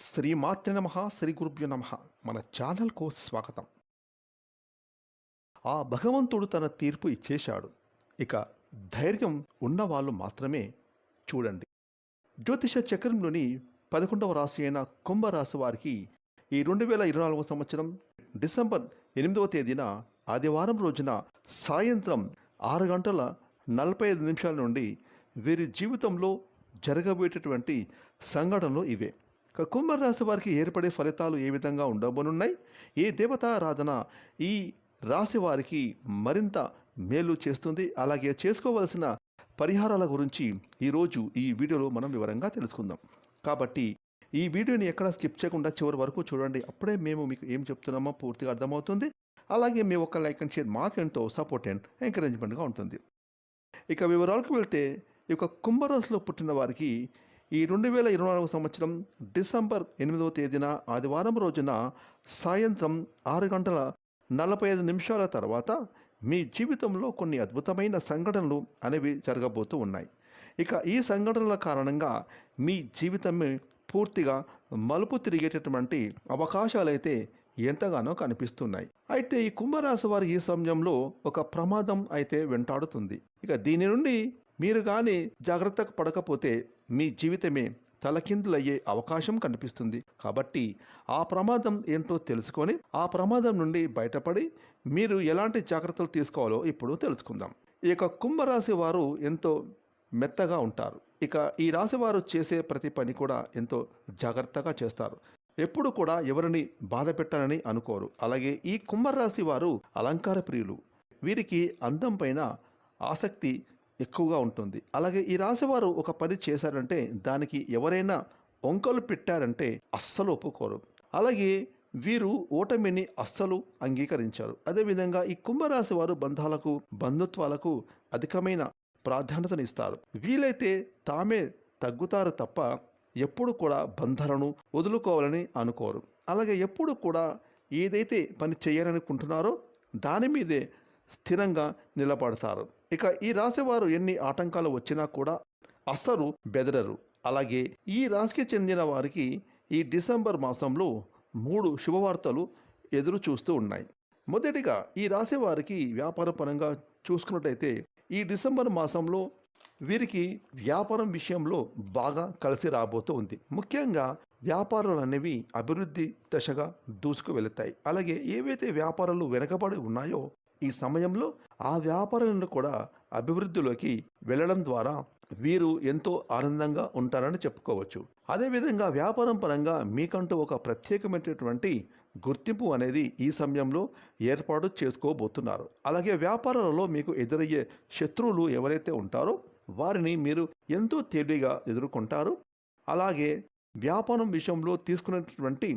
శ్రీమాత్రి నమ శ్రీ గురుభ్యో నమ. మన ఛానల్కు స్వాగతం. ఆ భగవంతుడు తన తీర్పు ఇచ్చేశాడు. ఇక ధైర్యం ఉన్నవాళ్ళు మాత్రమే చూడండి. జ్యోతిష చక్రంలోని పదకొండవ రాశి అయిన కుంభరాశి వారికి ఈ రెండు వేల ఇరవై నాలుగవ సంవత్సరం డిసెంబర్ ఎనిమిదవ తేదీన ఆదివారం రోజున సాయంత్రం ఆరు గంటల నలభై ఐదు నిమిషాల నుండి వీరి జీవితంలో జరగబోయేటటువంటి సంఘటనలు ఇవే. ఇక కుంభరాశి వారికి ఏర్పడే ఫలితాలు ఏ విధంగా ఉండబోనున్నాయి? ఏ దేవతారాధన ఈ రాశి వారికి మరింత మేలు చేస్తుంది? అలాగే చేసుకోవలసిన పరిహారాల గురించి ఈరోజు ఈ వీడియోలో మనం వివరంగా తెలుసుకుందాం. కాబట్టి ఈ వీడియోని ఎక్కడ స్కిప్ చేయకుండా చివరి వరకు చూడండి. అప్పుడే మేము మీకు ఏం చెప్తున్నామో పూర్తిగా అర్థమవుతుంది. అలాగే మీ ఒక్క లైక్ అండ్ షేర్ మాకెంతో సపోర్ట్ అండ్ ఎంకరేజ్మెంట్గా ఉంటుంది. ఇక వివరాలకు వెళ్తే ఈ యొక్క కుంభరాశిలో పుట్టిన వారికి ఈ రెండు వేల ఇరవై నాలుగు సంవత్సరం డిసెంబర్ ఎనిమిదవ తేదీన ఆదివారం రోజున సాయంత్రం ఆరు గంటల నలభై ఐదు నిమిషాల తర్వాత మీ జీవితంలో కొన్ని అద్భుతమైన సంఘటనలు అనేవి జరగబోతూ ఉన్నాయి. ఇక ఈ సంఘటనల కారణంగా మీ జీవితమే పూర్తిగా మలుపు తిరిగేటటువంటి అవకాశాలైతే ఎంతగానో కనిపిస్తున్నాయి. అయితే ఈ కుంభరాశి వారి ఈ సమయంలో ఒక ప్రమాదం అయితే వెంటాడుతుంది. ఇక దీని నుండి మీరు కానీ జాగ్రత్తకు పడకపోతే మీ జీవితమే తలకిందులయ్యే అవకాశం కనిపిస్తుంది. కాబట్టి ఆ ప్రమాదం ఏంటో తెలుసుకొని ఆ ప్రమాదం నుండి బయటపడి మీరు ఎలాంటి జాగ్రత్తలు తీసుకోవాలో ఇప్పుడు తెలుసుకుందాం. ఇక కుంభరాశి వారు ఎంతో మెత్తగా ఉంటారు. ఇక ఈ రాశి వారు చేసే ప్రతి పని కూడా ఎంతో జాగ్రత్తగా చేస్తారు. ఎప్పుడు కూడా ఎవరిని బాధ పెట్టాలని అనుకోరు. అలాగే ఈ కుంభరాశి వారు అలంకార ప్రియులు. వీరికి అందం పైన ఆసక్తి ఎక్కువగా ఉంటుంది. అలాగే ఈ రాశివారు ఒక పని చేశారంటే దానికి ఎవరైనా వంకలు పెట్టారంటే అస్సలు ఒప్పుకోరు. అలాగే వీరు ఓటమిని అస్సలు అంగీకరించారు. అదేవిధంగా ఈ కుంభరాశి వారు బంధాలకు బంధుత్వాలకు అధికమైన ప్రాధాన్యతనిస్తారు వీలైతే తామే తగ్గుతారు తప్ప ఎప్పుడు కూడా బంధాలను వదులుకోవాలని అనుకోరు. అలాగే ఎప్పుడు కూడా ఏదైతే పని చేయాలనుకుంటున్నారో దాని మీదే స్థిరంగా నిలబడతారు. ఇక ఈ రాశివారు ఎన్ని ఆటంకాలు వచ్చినా కూడా అస్సలు బెదరరు. అలాగే ఈ రాశికి చెందిన వారికి ఈ డిసెంబర్ మాసంలో మూడు శుభవార్తలు ఎదురు చూస్తూ ఉన్నాయి. మొదటిగా ఈ రాశి వారికి వ్యాపార పరంగా చూసుకున్నట్టయితే ఈ డిసెంబర్ మాసంలో వీరికి వ్యాపారం విషయంలో బాగా కలిసి రాబోతూ ఉంది. ముఖ్యంగా వ్యాపారాలు అనేవి అభివృద్ధి దశగా దూసుకు వెళుతాయి అలాగే ఏవైతే వ్యాపారాలు వెనకబడి ఉన్నాయో ఈ సమయంలో ఆ వ్యాపారాలను కూడా అభివృద్ధిలోకి వెళ్ళడం ద్వారా వీరు ఎంతో ఆనందంగా ఉంటారని చెప్పుకోవచ్చు. అదేవిధంగా వ్యాపారం పరంగా మీకంటూ ఒక ప్రత్యేకమైనటువంటి గుర్తింపు అనేది ఈ సమయంలో ఏర్పాటు చేసుకోబోతున్నారు. అలాగే వ్యాపారాలలో మీకు ఎదురయ్యే శత్రువులు ఎవరైతే ఉంటారో వారిని మీరు ఎంతో తేలిగా ఎదుర్కొంటారు. అలాగే వ్యాపారం విషయంలో తీసుకున్నటువంటి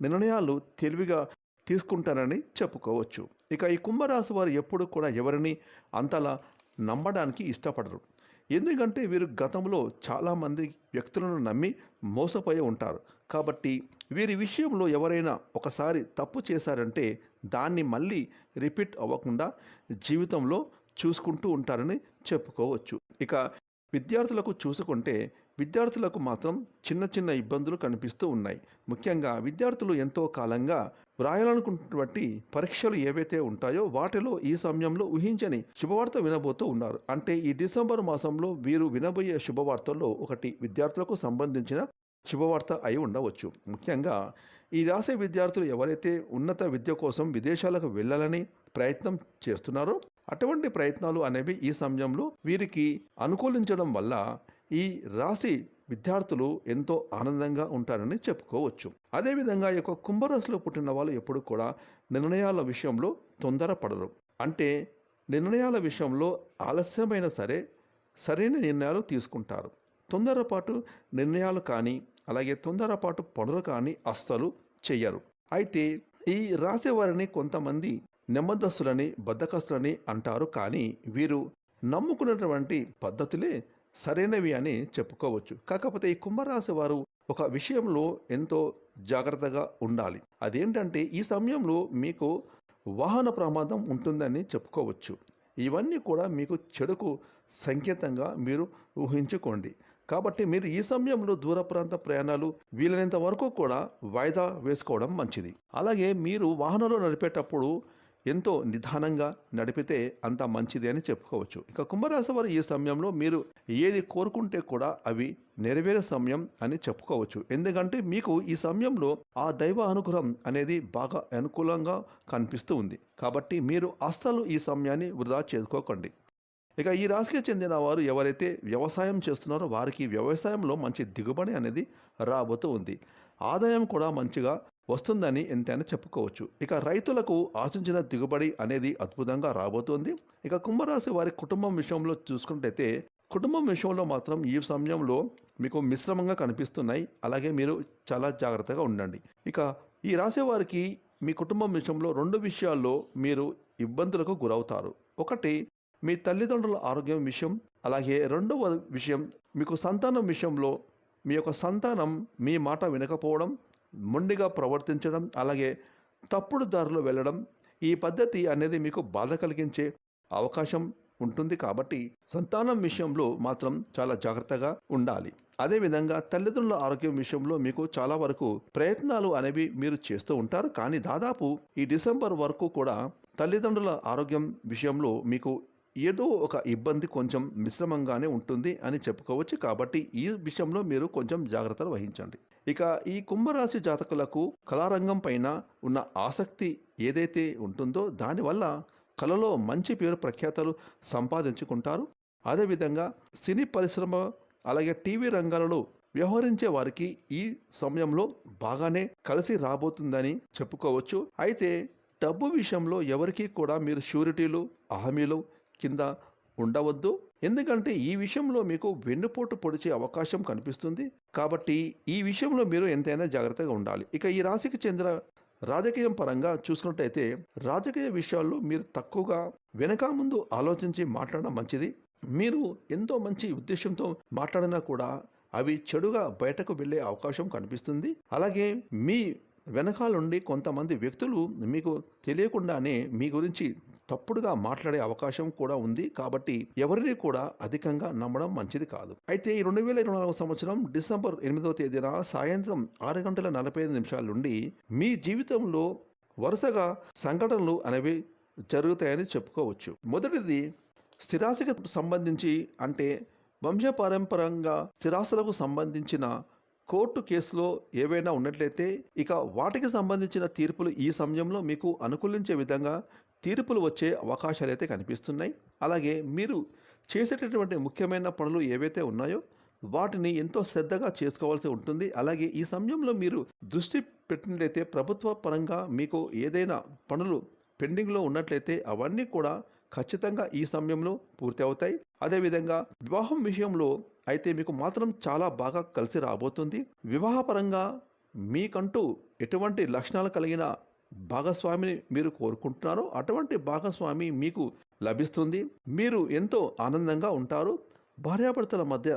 నిర్ణయాలు తెలివిగా తీసుకుంటారని చెప్పుకోవచ్చు. ఇక ఈ కుంభరాశి వారు ఎప్పుడు కూడా ఎవరిని అంతలా నమ్మడానికి ఇష్టపడరు. ఎందుకంటే వీరు గతంలో చాలామంది వ్యక్తులను నమ్మి మోసపోయి ఉంటారు. కాబట్టి వీరి విషయంలో ఎవరైనా ఒకసారి తప్పు చేశారంటే దాన్ని మళ్ళీ రిపీట్ అవ్వకుండా జీవితంలో చూసుకుంటూ ఉంటారని చెప్పుకోవచ్చు. ఇక విద్యార్థులకు చూసుకుంటే విద్యార్థులకు మాత్రం చిన్న చిన్న ఇబ్బందులు కనిపిస్తూ ఉన్నాయి. ముఖ్యంగా విద్యార్థులు ఎంతో కాలంగా వ్రాయాలనుకున్నటువంటి పరీక్షలు ఏవైతే ఉంటాయో వాటిలో ఈ సమయంలో ఊహించని శుభవార్త వినబోతూ ఉన్నారు. అంటే ఈ డిసెంబర్ మాసంలో వీరు వినబోయే శుభవార్తల్లో ఒకటి విద్యార్థులకు సంబంధించిన శుభవార్త అయి ఉండవచ్చు. ముఖ్యంగా ఈ రాసే విద్యార్థులు ఎవరైతే ఉన్నత విద్య కోసం విదేశాలకు వెళ్ళాలని ప్రయత్నం చేస్తున్నారో అటువంటి ప్రయత్నాలు అనేవి ఈ సమయంలో వీరికి అనుకూలించడం వల్ల ఈ రాశి విద్యార్థులు ఎంతో ఆనందంగా ఉంటారని చెప్పుకోవచ్చు. అదేవిధంగా ఈ యొక్క కుంభరాశిలో పుట్టిన వాళ్ళు ఎప్పుడు కూడా నిర్ణయాల విషయంలో తొందరపడరు. అంటే నిర్ణయాల విషయంలో ఆలస్యమైన సరే సరైన నిర్ణయాలు తీసుకుంటారు. తొందరపాటు నిర్ణయాలు కానీ అలాగే తొందరపాటు పనులు కానీ అస్సలు చెయ్యరు. అయితే ఈ రాసే వారిని కొంతమంది నెమ్మదస్తులని బద్దకస్తులని అంటారు కానీ వీరు నమ్ముకున్నటువంటి పద్ధతులే సరైనవి అని చెప్పుకోవచ్చు. కాకపోతే ఈ కుంభరాశి వారు ఒక విషయంలో ఎంతో జాగ్రత్తగా ఉండాలి. అదేంటంటే ఈ సమయంలో మీకు వాహన ప్రమాదం ఉంటుందని చెప్పుకోవచ్చు. ఇవన్నీ కూడా మీకు చెడుకు సంకేతంగా మీరు ఊహించుకోండి. కాబట్టి మీరు ఈ సమయంలో దూర ప్రాంత ప్రయాణాలు వీలైనంత వరకు కూడా వాయిదా వేసుకోవడం మంచిది. అలాగే మీరు వాహనంలో నడిపేటప్పుడు ఎంతో నిదానంగా నడిపితే అంత మంచిది అని చెప్పుకోవచ్చు. ఇక కుంభరాశి వారు ఈ సమయంలో మీరు ఏది కోరుకుంటే కూడా అవి నెరవేరే సమయం అని చెప్పుకోవచ్చు. ఎందుకంటే మీకు ఈ సమయంలో ఆ దైవ అనుగ్రహం అనేది బాగా అనుకూలంగా కనిపిస్తూ ఉంది. కాబట్టి మీరు అస్సలు ఈ సమయాన్ని వృధా చేసుకోకండి. ఇక ఈ రాశికి చెందిన వారు ఎవరైతే వ్యవసాయం చేస్తున్నారో వారికి వ్యవసాయంలో మంచి దిగుబడి అనేది రాబోతూ ఉంది. ఆదాయం కూడా మంచిగా వస్తుందని ఎంతైనా చెప్పుకోవచ్చు. ఇక రైతులకు ఆశించిన దిగుబడి అనేది అద్భుతంగా రాబోతోంది. ఇక కుంభరాశి వారి కుటుంబం విషయంలో చూసుకుంటైతే కుటుంబం విషయంలో మాత్రం ఈ సమయంలో మీకు మిశ్రమంగా కనిపిస్తున్నాయి. అలాగే మీరు చాలా జాగ్రత్తగా ఉండండి. ఇక ఈ రాసేవారికి మీ కుటుంబం విషయంలో రెండు విషయాల్లో మీరు ఇబ్బందులకు గురవుతారు. ఒకటి మీ తల్లిదండ్రుల ఆరోగ్యం విషయం. అలాగే రెండవ విషయం మీకు సంతానం విషయంలో మీ యొక్క సంతానం మీ మాట వినకపోవడం మొండిగా ప్రవర్తించడం అలాగే తప్పుడు దారిలో వెళ్ళడం ఈ పద్ధతి అనేది మీకు బాధ కలిగించే అవకాశం ఉంటుంది కాబట్టి సంతానం విషయంలో మాత్రం చాలా జాగ్రత్తగా ఉండాలి. అదేవిధంగా తల్లిదండ్రుల ఆరోగ్యం విషయంలో మీకు చాలా వరకు ప్రయత్నాలు అనేవి మీరు చేస్తూ ఉంటారు. కానీ దాదాపు ఈ డిసెంబర్ వరకు కూడా తల్లిదండ్రుల ఆరోగ్యం విషయంలో మీకు ఏదో ఒక ఇబ్బంది కొంచెం మిశ్రమంగానే ఉంటుంది అని చెప్పుకోవచ్చు. కాబట్టి ఈ విషయంలో మీరు కొంచెం జాగ్రత్తలు వహించండి. ఇక ఈ కుంభరాశి జాతకులకు కళారంగం పైన ఉన్న ఆసక్తి ఏదైతే ఉంటుందో దానివల్ల కళలో మంచి పేరు ప్రఖ్యాతలు సంపాదించుకుంటారు. అదేవిధంగా సినీ పరిశ్రమ అలాగే టీవీ రంగాలలో వ్యవహరించే వారికి ఈ సమయంలో బాగానే కలిసి రాబోతుందని చెప్పుకోవచ్చు. అయితే డబ్బు విషయంలో ఎవరికీ కూడా మీరు షూరిటీలు హామీలు కింద ఉండవద్దు. ఎందుకంటే ఈ విషయంలో మీకు వెన్నుపోటు పొడిచే అవకాశం కనిపిస్తుంది. కాబట్టి ఈ విషయంలో మీరు ఎంతైనా జాగ్రత్తగా ఉండాలి. ఇక ఈ రాశికి చెందిన రాజకీయం పరంగా చూసుకున్నట్టయితే రాజకీయ విషయాల్లో మీరు తక్కువగా వెనక ముందు ఆలోచించి మాట్లాడడం మంచిది. మీరు ఎంతో మంచి ఉద్దేశంతో మాట్లాడినా కూడా అవి చెడుగా బయటకు వెళ్ళే అవకాశం కనిపిస్తుంది. అలాగే మీ వెనకాలండి కొంతమంది వ్యక్తులు మీకు తెలియకుండానే మీ గురించి తప్పుడుగా మాట్లాడే అవకాశం కూడా ఉంది కాబట్టి ఎవరిని కూడా అధికంగా నమ్మడం మంచిది కాదు. అయితే ఈ రెండు వేల ఇరవై నాలుగు సంవత్సరం డిసెంబర్ ఎనిమిదవ తేదీన సాయంత్రం ఆరు గంటల నలభై ఐదు నిమిషాల నుండి మీ జీవితంలో వరుసగా సంఘటనలు అనేవి జరుగుతాయని చెప్పుకోవచ్చు. మొదటిది స్థిరాశికి సంబంధించి అంటే వంశపారంపరంగా స్థిరాస్తులకు సంబంధించిన కోర్టు కేసులో ఏవైనా ఉన్నట్లయితే ఇక వాటికి సంబంధించిన తీర్పులు ఈ సమయంలో మీకు అనుకూలించే విధంగా తీర్పులు వచ్చే అవకాశాలు అయితే కనిపిస్తున్నాయి. అలాగే మీరు చేసేటటువంటి ముఖ్యమైన పనులు ఏవైతే ఉన్నాయో వాటిని ఎంతో శ్రద్ధగా చేసుకోవాల్సి ఉంటుంది. అలాగే ఈ సమయంలో మీరు దృష్టి పెట్టినట్లయితే ప్రభుత్వ పరంగా మీకు ఏదైనా పనులు పెండింగ్లో ఉన్నట్లయితే అవన్నీ కూడా ఖచ్చితంగా ఈ సమయంలో పూర్తి అవుతాయి. అదేవిధంగా వివాహం విషయంలో అయితే మీకు మాత్రం చాలా బాగా కలిసి రాబోతుంది. వివాహపరంగా మీకంటూ ఎటువంటి లక్షణాలు కలిగిన భాగస్వామిని మీరు కోరుకుంటున్నారో అటువంటి భాగస్వామి మీకు లభిస్తుంది. మీరు ఎంతో ఆనందంగా ఉంటారు. భార్యాభర్తల మధ్య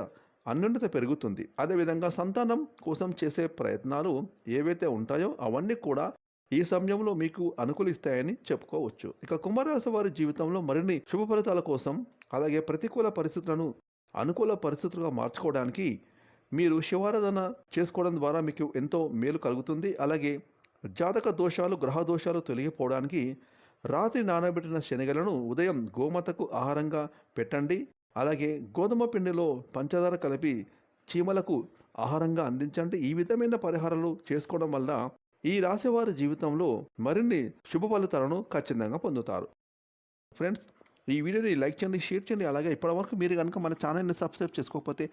అన్యోన్యత పెరుగుతుంది. అదేవిధంగా సంతానం కోసం చేసే ప్రయత్నాలు ఏవైతే ఉంటాయో అవన్నీ కూడా ఈ సమయంలో మీకు అనుకూలిస్తాయని చెప్పుకోవచ్చు. ఇక కుంభరాశి వారి జీవితంలో మరిన్ని శుభ ఫలితాల కోసం అలాగే ప్రతికూల పరిస్థితులను అనుకూల పరిస్థితులుగా మార్చుకోవడానికి మీరు శివారాధన చేసుకోవడం ద్వారా మీకు ఎంతో మేలు కలుగుతుంది. అలాగే జాతక దోషాలు గ్రహ దోషాలు తొలగిపోవడానికి రాత్రి నానబెట్టిన శనగలను ఉదయం గోమతకు ఆహారంగా పెట్టండి. అలాగే గోధుమ పిండిలో పంచదార కలిపి చీమలకు ఆహారంగా అందించండి. ఈ విధమైన పరిహారాలు చేసుకోవడం వల్ల ఈ రాశివారి జీవితంలో మరిన్ని శుభ ఫలితాలను ఖచ్చితంగా పొందుతారు. ఫ్రెండ్స్ ఈ వీడియోని లైక్ చేయండి షేర్ చేయండి. అలాగే ఇప్పటివరకు మీరు కనుక మన ఛానల్ని సబ్స్క్రైబ్ చేసుకోకపోతే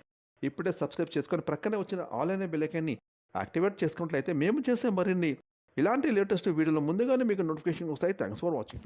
ఇప్పుడే సబ్స్క్రైబ్ చేసుకొని ప్రక్కనే వచ్చిన ఆల్ అనే యాక్టివేట్ చేసుకున్నట్లయితే మేము చేసే మరిన్ని ఇలాంటి లేటెస్ట్ వీడియోలు ముందుగానే మీకు నోటిఫికేషన్ వస్తాయి. Thanks for watching